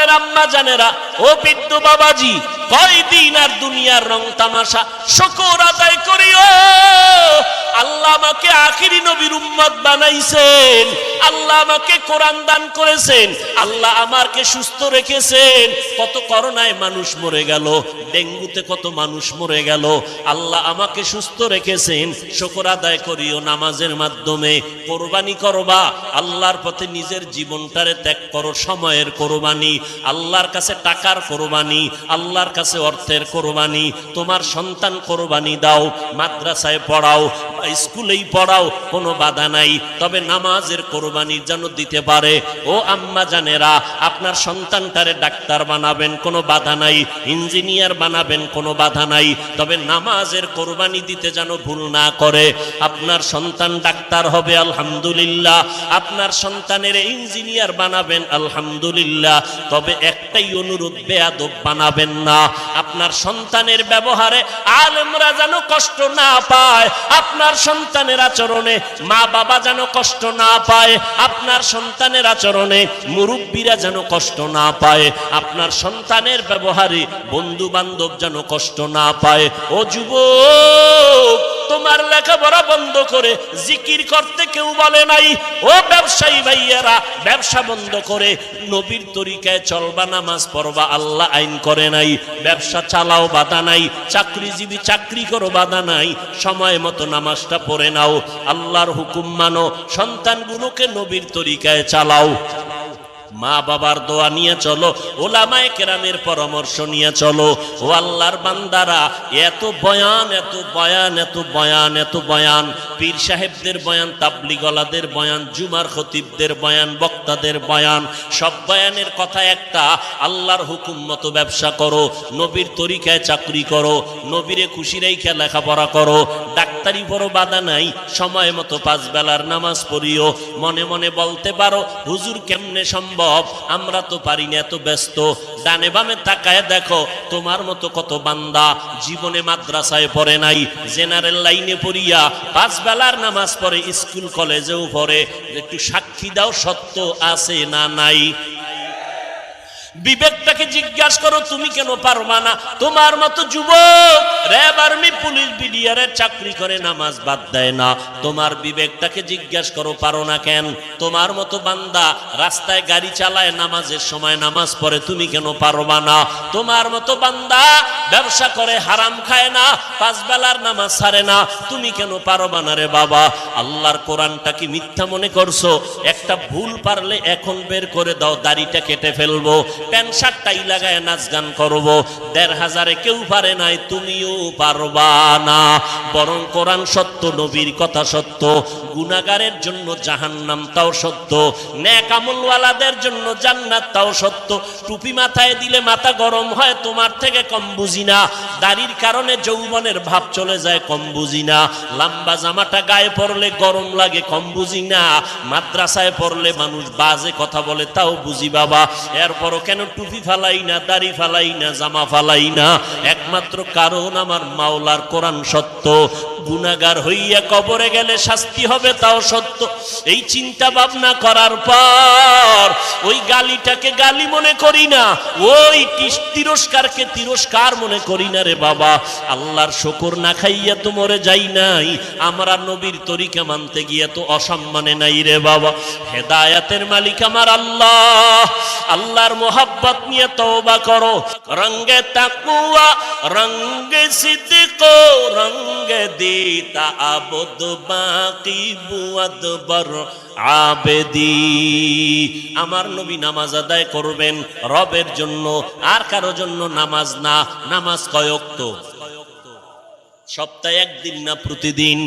বলেন আম্মা জানেরা ও বিদ্যু বাবাজি কয়দিন আর দুনিয়ার রং তামাশা শকর আদায় করিও। আল্লাহ আমাকে আখিরি নবীর উম্মত বানাইছেন। আল্লাহ আমাকে কোরআন দান করেছেন। আল্লাহ আমাকে সুস্থ রেখেছেন। কত করোনায় মানুষ মরে গেল, ডেঙ্গুতে কত মানুষ মরে গেল। আল্লাহ আমাকে সুস্থ রেখেছেন। শকর আদায় করিও নামাজের মাধ্যমে। কোরবানি করবা, আল্লাহর পথে নিজের জীবনটারে ত্যাগ করো সময়ের কোরবানি। আল্লাহর কাছে টাকার কোরবানি, আল্লাহর কাছে অর্থের কোরবানি। তোমার সন্তান কোরবানি দাও, মাদ্রাসায় পড়াও স্কুলেই পড়াও, কোনো বাধা নাই। তবে নামাজের কোরবানি যেন দিতে পারে। ও আম্মা জানেরা, আপনার সন্তানটারে ডাক্তার বানাবেন, কোনো বাধা নাই। ইঞ্জিনিয়ার বানাবেন, কোনো বাধা নাই। তবে নামাজের কোরবানি দিতে যেন ভুল না করে। আপনার সন্তান ডাক্তার হবে, আলহামদুলিল্লাহ। আপনার সন্তানের ইঞ্জিনিয়ার বানাবেন, আলহামদুলিল্লাহ। তবে একটাই অনুরোধ, বেয়াদব বানাবেন না। আপনার সন্তানের ব্যবহারে আলেমরা যেন কষ্ট না পায়, আপনার সন্তানের আচরণে মা বাবা যেন কষ্ট না পায়, আপনার সন্তানের আচরণে মুরব্বীরা যেন কষ্ট না পায়, আপনার সন্তানের ব্যবহারে বন্ধু বান্ধব যেন কষ্ট না পায়। ও যুবক তোমার লেখাপড়া বন্ধ করে জিকির করতে কেউ বলে নাই। ও ব্যবসায়ী ভাইয়েরা, ব্যবসা বন্ধ করে নবীর তরিকায় চলবা, নামাজ পড়বা, আল্লাহ আইন করে নাই। ব্যবসা চালাও, বাধা নাই। চাকরিজীবী চাকরি করো, বাধা নাই। সময় মতো নামাজটা পড়ে নাও। আল্লাহর হুকুম মানো, সন্তানগুলোকে নবীর তরিকায় চালাও। মা বাবার দোয়া নিয়ে চলো, ওলামায় কেরামের পরামর্শ নিয়ে চলো। ও আল্লাহর বান্দারা, এত বয়ান এত বয়ান এত বয়ান এত বয়ান। পীর সাহেবদের বয়ান, তাবলিগলাদের বয়ান, জুমার খতিবদের বয়ান, বক্তাদের বয়ান। সব বয়ানের কথা একটা, আল্লাহর হুকুম মতো ব্যবসা করো, নবীর তরিকায় চাকরি করো, নবীরে খুশি রেখে লেখাপড়া করো। ডাক্তারি বড় বাধা নাই, সময় মতো পাঁচ বেলার নামাজ পড়িও। মনে মনে বলতে পারো, হুজুর কেমনে সম্ভব? আমরা তো পারি না, এত ব্যস্ত। ডানে বামে তাকায় দেখো, তোমার মতো কত বান্দা জীবনে মাদ্রাসায় পড়ে নাই, জেনারেল লাইনে পড়িয়া পাঁচ বেলার নামাজ পড়ে, স্কুল কলেজেও পড়ে। একটু সাক্ষী দাও, সত্য আছে না নাই? বিবেকটাকে জিজ্ঞাসা করো, তুমি কেন পারবা না? তোমার মতো যুবক, র্যাব আর্মি, পুলিশ বিডিআরের চাকরি করে নামাজ বাদ দেয় না। তোমার বিবেকটাকে জিজ্ঞাসা করো, পারো না কেন? তোমার মতো বান্দা রাস্তায় গাড়ি চালায়, নামাজের সময় নামাজ পড়ে, তুমি কেন পারবা না? তোমার মতো বান্দা ব্যবসা করে, হারাম খায় না, পাঁচ বেলার নামাজ ছাড়ে না। তুমি কেন পারবা না রে বাবা? আল্লাহর কোরআনটা কি মিথ্যা মনে করছ? একটা ভুল পারলে এখন বের করে দাও, দাড়িটা কেটে ফেলব, প্যান্ট শার্টটাই লাগায় নাচ গান করব। দেড় হাজারে কেউ পারে নাই, তুমিও পারবা না। বরং কোরআন সত্য, নবীর কথা সত্য। গুনাগারের জন্য জাহান্নাম তাও সত্য। ন্যাক আমলওয়ালাদের জন্য জান্নাত তাও সত্য। টুপি মাথায় দিলে মাথা গরম হয়, তোমার থেকে কম বুঝি না দাড়ির কারণে যৌবনের ভাব চলে যায়, কম বুঝি না লম্বা জামাটা গায়ে পরলে গরম লাগে, কম বুঝি না মাদ্রাসায় পড়লে মানুষ বাজে কথা বলে, তাও বুঝি বাবা। এরপরও কেন টুপি ফালাই না দাড়ি ফালাই না জামা ফালাই না একমাত্র কারণ আমার মাওলার কোরআন সত্য। গুনাগার হইয়া কবরে গেলে শাস্তি হবে, তাও সত্য। এই চিন্তা ভাবনা করার পর ওই গালিটাকে গালি মনে করি না, ওই তিরস্কারকে তিরস্কার মনে করি না রে বাবা। আল্লাহর শকর না খাইয়া তো মরে যাই নাই, আমরা নবীর তরিকা মানতে গিয়ে তো অসম্মানে নাই রে বাবা। হেদায়াতের মালিক আমার আল্লাহ। আল্লাহর মোহাব্বত নিয়ে তওবা করো। রঙ্গে তাকুয়া রঙ্গে সিদ্দিক রঙ্গে দিতা আবদ বাকি বুয়াদ বর আবেদি। আমার নবী নামাজ আদায় করবেন রবের জন্য, আর কারও জন্য নামাজ না, নামাজ কয়ক্ত? সপ্তাহে একদিন না প্রতিদিন?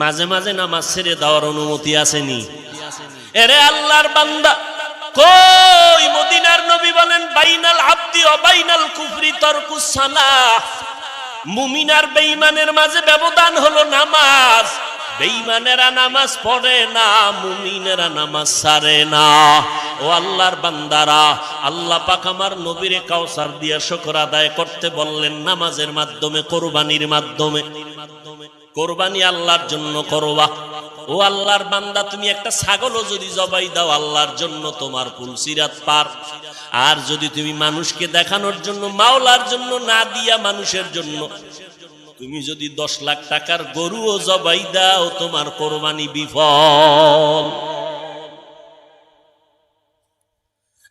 মাঝে মাঝে নামাজ ছেড়ে দেওয়ার অনুমতি আসেনি। এরে আল্লাহর বান্দা, কই মদিনার নবী বলেন, বাইনাল আব্দি ও বাইনাল কুফরি তরকুস সালাহ। মুমিনার বেঈমানের মাঝে ব্যবধান হলো নামাজ। বেঈমানেরা নামাজ পড়ে না, মুমিনেরা নামাজ সারে না। ও আল্লাহর বান্দারা, আল্লাহ পাক আমার নবীরে কাউসার দিয়া শুকর আদায় করতে বললেন নামাজের মাধ্যমে, কোরবানির মাধ্যমে। কোরবানি আল্লাহর জন্য করবা। ও আল্লাহর বান্দা, তুমি একটা ছাগলও যদি জবাই দাও, আল্লাহর জন্য তোমার পুলসিরাত পার। আর যদি তুমি মানুষকে দেখানোর জন্য, মাওলার জন্য না দিয়া মানুষের জন্য, তুমি যদি দশ লাখ টাকার গরুও জবাই দাও, তোমার কোরবানি বিফল।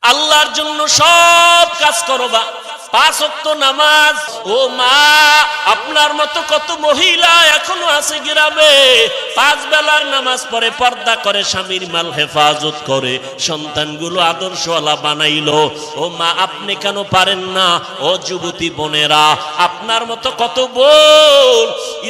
আল্লাহর জন্য সব কাজ করবা। পাঁচ ওয়াক্ত নামাজ। ও মা, আপনার মতো কত মহিলা এখনও আছে গ্রামে? পাঁচ বেলার নামাজ পড়ে পর্দা করে, স্বামীর মাল হেফাজত করে, সন্তানগুলো ও মা, আপনি কেন পারেন না? ও যুবতী বোনেরা, আপনার মতো কত বোন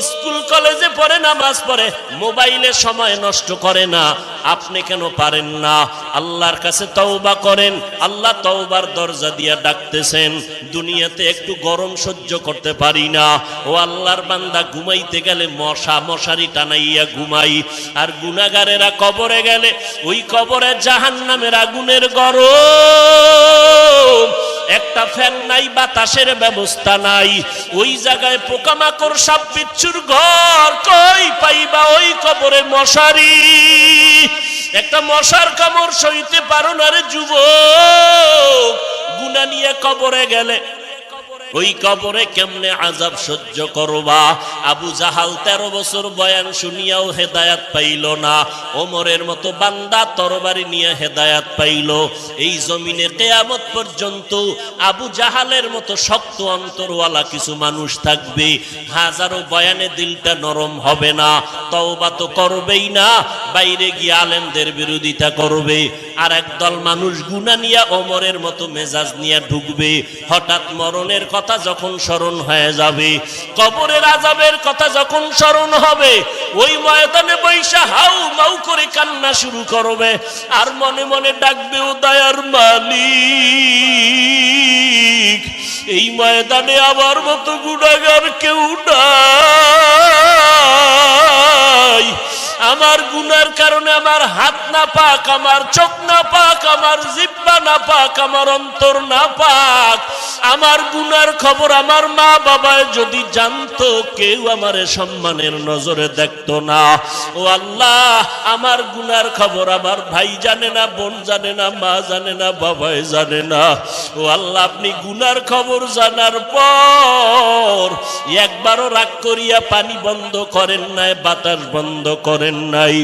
স্কুল কলেজে পড়ে, নামাজ পড়ে, মোবাইলে সময় নষ্ট করে না। আপনি কেন পারেন না? আল্লাহর কাছে তওবা করেন, আল্লাহ তওবার দরজা দিয়া ডাকতেছেন। দুনিয়াতে একটু গরম সহ্য করতে পারি না। ও আল্লাহর বান্দা, ঘুমাইতে গেলে মশা মশারি টানাইয়া ঘুমাই। আর গুনাগারেরা কবরে গেলে ওই কবরে জাহান নামের আগুনের গরম। একটা ফ্যান নাই, বাতাসের ব্যবস্থা নাই। ওই জায়গায় পোকামাকড় সাপ বিচ্ছুর ঘর, কই পাইবা ওই কবরে মশারি? একটা মশার কামড় সইতে পারো না রে যুব গুনা নিয়ে কবরে গেলে ওই কবরে কেমনে আজাব সহ্য করবা? আবু জাহাল তেরো বছর বয়ান শুনিয়াও হেদায়াত পাইল না। ওমরের মতো বান্দা তরবারি নিয়ে হেদায়াত পাইল। এই জমিনে কেয়ামত পর্যন্ত আবু জাহালের মতো শক্ত অন্তরওয়ালা কিছু মানুষ থাকবে। হাজারো বয়ানে দিলটা নরম হবে না। তওবা তো করবেই না। বাইরে গিয়ে আলেমদের বিরোধিতা করবে। আর একদল মানুষ গুনা নিয়ে ওমরের মতো মেজাজ নিয়ে ঢুকবে, হঠাৎ মরণের কথা যখন স্মরণ হয়ে যাবে, কবরের আজাবের কথা যখন স্মরণ হবে, ওই ময়দানে বৈশা হাউ মাউ করে কান্না শুরু করবে, আর মনে মনে ডাকবে, ও দয়ার মালিক, এই ময়দানে আবার মতো গুণাগার কেউ নাই। আমার গুনার কারণে আমার হাত না পাক, আমার চোখ না পাক, আমার জিব্বা না পাক, আমার অন্তর না পাক। আমার গুনার খবর আমার মা বাবায় যদি জানতো, কেউ আমারে সম্মানের নজরে দেখতো না। ও আল্লাহ, আমার গুনার খবর আমার ভাই জানে না, বোন জানে না, মা জানে না, বাবাই জানে না। ও আল্লাহ, আপনি গুনার খবর জানার পর একবারও রাগ করিয়া পানি বন্ধ করেন নাই, বাতাস বন্ধ করেন নাই।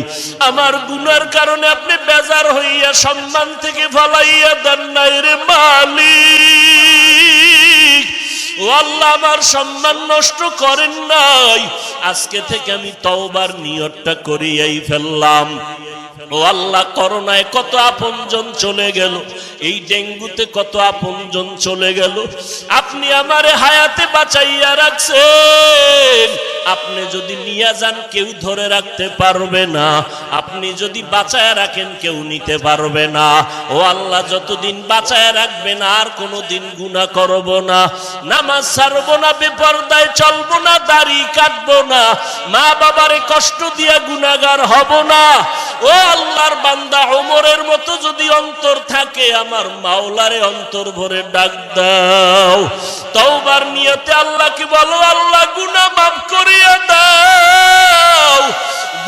আমার গুনার কারণে আপনি বেজার হইয়া সম্মান থেকে ফলাইয়া দেন নাই রে মালিক। ও আমার সম্মান নষ্ট করেন নাই। আজকে থেকে আমি তওবার নিয়তটা করিয়াই ফেললাম। ও আল্লাহ, করোনায় কত আপনজন চলে গেল, এই ডেঙ্গুতে কত আপনজন চলে গেল। আপনি আমারে হায়াতে বাঁচাইয়া রাখছেন। আপনি যদি নিয়ে যান, কেউ ধরে রাখতে পারবে না। আপনি যদি বাঁচায় রাখেন, কেউ নিতে পারবে না। ও আল্লাহ, যতদিন বাঁচায় রাখবেন, আর কোনো দিন গুণা করব না। নামাজ ছাড়বো না, বেপরদায় চলবো না, দাড়ি কাটবো না। মা বাবারে কষ্ট দিয়া গুনাগার হব না। ও আল্লাহর বান্দা, ওমরের মতো যদি অন্তর থাকে, আমার মাওলারে অন্তর ভরে ডাক দাও। তওবার নিয়তে আল্লাহকে বলো, আল্লাহ, গুনাহ মাফ করিয়া দাও।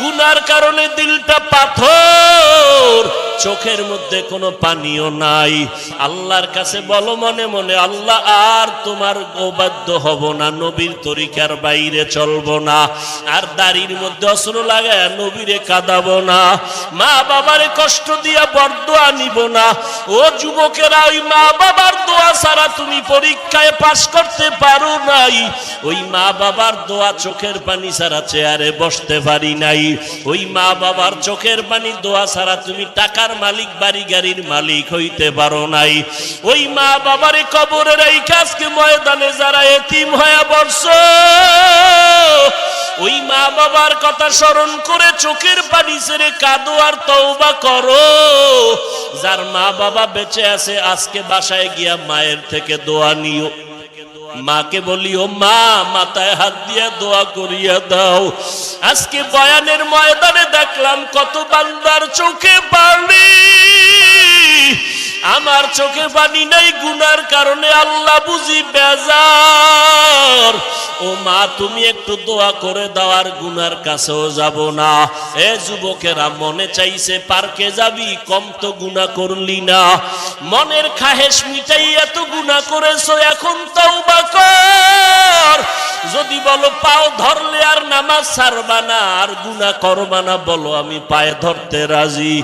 গুনার কারণে দিলটা পাথর। চোখের মধ্যে কোনো পানিও নাই। আল্লাহর কাছে বলো মনে মনে, আল্লাহ, আর তোমার অবাধ্য হব না, নবীর তরিকার বাইরে চলবো না। আর দাড়ির মধ্যে অস্ত্র লাগায় নবীরে কাঁদাবো না। মা বাবারে কষ্ট দিয়া বরদোয়া নিব না। ও যুবকেরা, ওই মা বাবার দোয়া ছাড়া তুমি পরীক্ষায় পাশ করতে পারো নাই। ওই মা বাবার দোয়া চোখের পানি ছাড়া চেয়ারে বসতে পারি নাই। ওই মা বাবার চোখের পানি দোয়া ছাড়া তুমি টাকার মালিক বাড়ি গাড়ির মালিক হইতে পারো নাই। ওই মা বাবারে কবরের এই কাজকে ময়দানে যারা এতিম হয়ে বর্ষ ওই মা বাবার কথা স্মরণ করে চোখের পানি ছেড়ে কাঁদো আর তওবা করো। যার মা বাবা বেঁচে আছে, আজকে বাসায় গিয়া মায়ের থেকে দোয়া নিও। মাকে বলি, ও মা, মাথায় হাত দিয়ে দোয়া করিয়া দাও। আজকে বয়ানের ময়দানে দেখলাম কত বান্দার চোখে পানি। আমার চোখে পানি নাই, গুনার কারণে আল্লাহ বুঝি বেজার। ও মা, তুমি একটু দোয়া করে দেওয়ার গুনার কাছেও যাব না। এ যুবকেরা, মনে চাইছে পার্কে যাবি, কম তো গুণা করলি না। মনের খাহেশ মিটাই এত গুণা করেছ, এখন তওবা কর। যদি বলো পাও ধরলে আর নামাজ ছাড়বা না, আর গুণা করবা না, বলো আমি পায়ে ধরতে রাজি।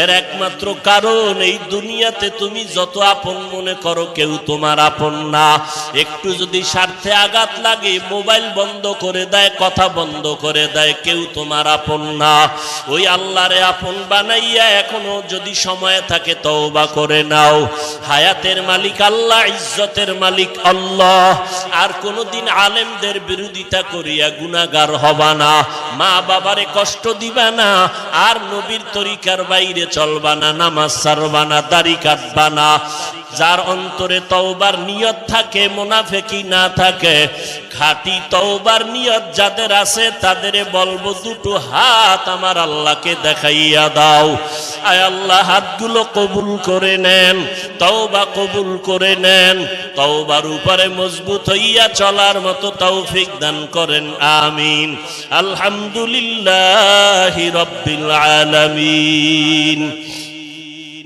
এর একমাত্র কারণ, এই দুনিয়াতে তুমি যত আপন মনে করো, কেউ তোমার আপন না। একটু যদি স্বার্থে আঘাত লাগে মোবাইল বন্ধ করে দেয়, কথা বন্ধ করে দেয়, কেউ তোমার আপন না। ওই আল্লাহরে আপন বানাইয়া এখনও যদি সময় থাকে তওবা করে নাও। হায়াতের মালিক আল্লাহ, ইজ্জতের মালিক আল্লাহ। আর কোনোদিন আলেমদের বিরোধিতা করিয়া গুনাগার হবা না। মা বাবারে কষ্ট দিবা না। আর নবীর তরিকার বাইরে চলবা না, নামাজ সারবা না, দাড়ি কাটবা না। যার অন্তরে তওবার নিয়ত থাকে, মোনাফেকি না থাকে, খাঁটি তওবার নিয়ত যাদের আছে, তাদের বলব, দুটো হাত আমার আল্লাহকে দেখাইয়া দাও। আয় আল্লাহ, হাতগুলো কবুল করে নেন, তওবা কবুল করে নেন, তওবার উপরে মজবুত হইয়া চলার মতো তৌফিক দান করেন, আমিন। আলহামদুলিল্লাহ রব্বিল আলামিন।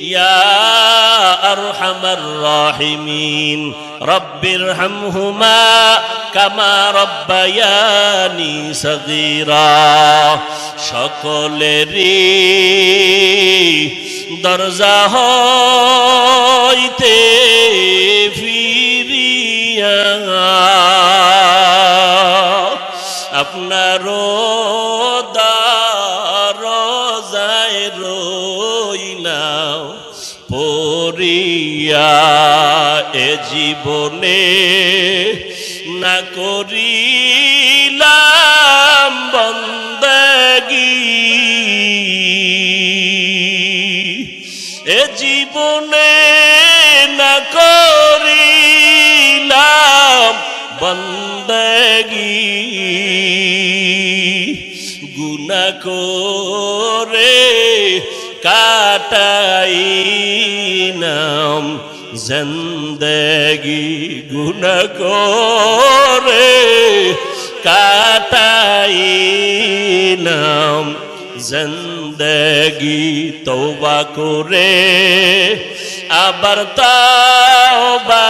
يا أرحم الراحمين رب ارحمهما كما ربياني صغيرا সকলেরই দরজা হইতে ফিরিয়া আপনারও পরিয়া এ জীবনে না করিলাম বন্দগি। এ জীবনে না করিলাম বন্দগি। গুনা করে কাটাই নাম জন্দগি গুণ করে কাটাই নাম জন্দগি তোবা করে আবার তাওবা